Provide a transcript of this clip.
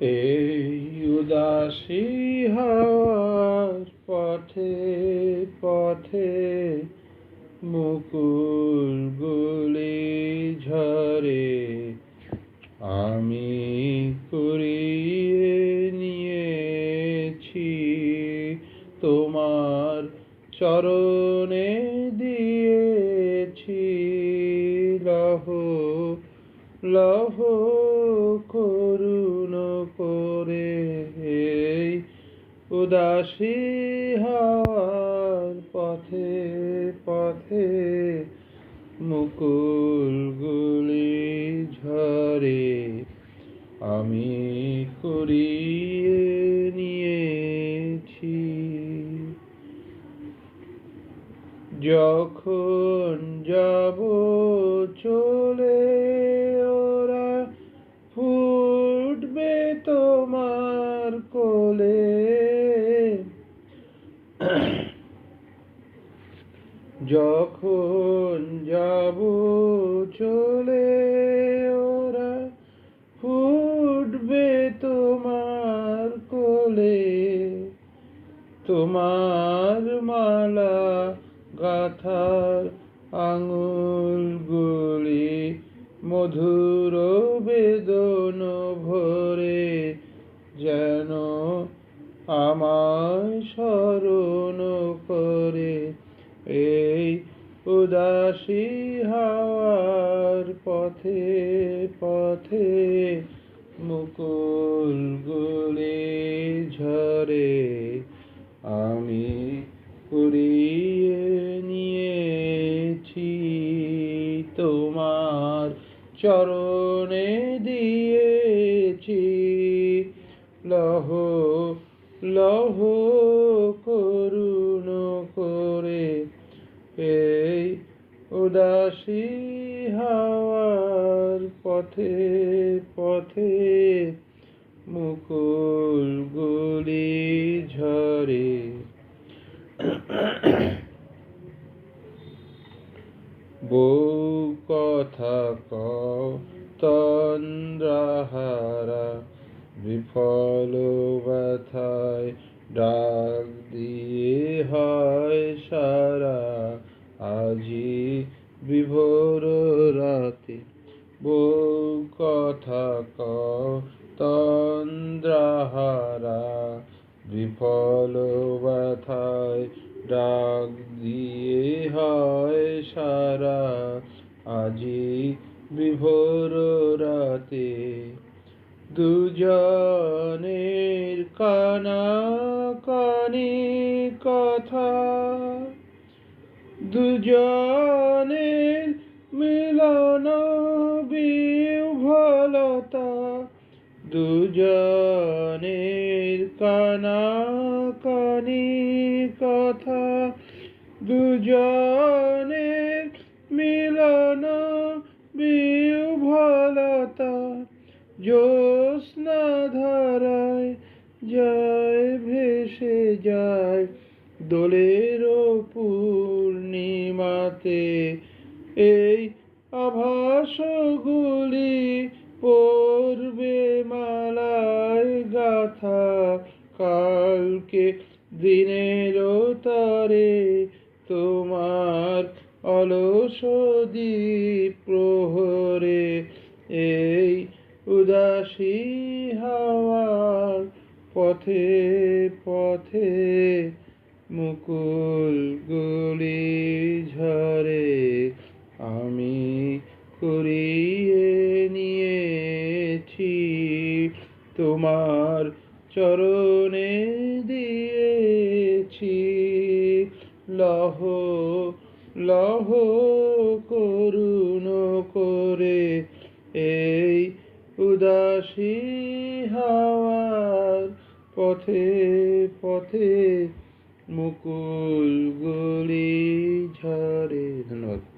এই উদাসী হাওয়ার পথে পথে মুকুল গুলি ঝরে, আমি কুড়িয়ে নিয়েছি তোমার চরণে দিয়েছি। লহ লহ করুণ উদাসী হওয়ার পথে পথে মুকুল গুলি ঝরে আমি কুড়িয়ে নিয়েছি। যখন যাব চলে ওরা ফুটবে তোমার কোলে যখন যাব চলে ওরা ফুটবে তোমার কোলে। তোমার মালা গাথার আঙুলগুলি মধুর বেদন ভরে যেন আমার স্মরণ করে এই উদাসী হাওয়ার পথে পথে মুকুল গুলি ঝরে, আমি কুড়িয়ে নিয়েছি তোমার চরণে দিয়েছি। লহ লহ, করুণ করে এই উদাসী হাওয়ার পথে পথে মুকুল গুলি ঝরে। বউ কথা কও তন্দ্রাহারা বিফল ব্যথায় ডাক দিয়ে হয় সারা আজি বিভোর রাতে। বউ কথা কও, তন্দ্রাহারা, বিফল ব্যথায় ডাক দিয়ে হয় সারা আজি বিভোর রাতে। দুজনের কানা কানি কথা। দুজনের মিলন বিহ্বলতা দুজনের কানা কানি কথা। দুজনের মিলন বিহ্বলতা জ্যোৎস্না ধারায় যায়, ভেসে যায় দোলের পূর্ণিমাতে। এই আভাসগুলি পড়বে মালায় গাথা। কালকে দিনের তারে তোমার অলস দ্বীপ মুকুল গুলি ঝরে আমি কুড়িয়ে নিয়েছি, তোমার চরণে দিয়েছি। লহ লহ করুণ করে এই উদাসী হাওয়ার পথে পথে মুকুল গুলি ঝরে ধন্যবাদ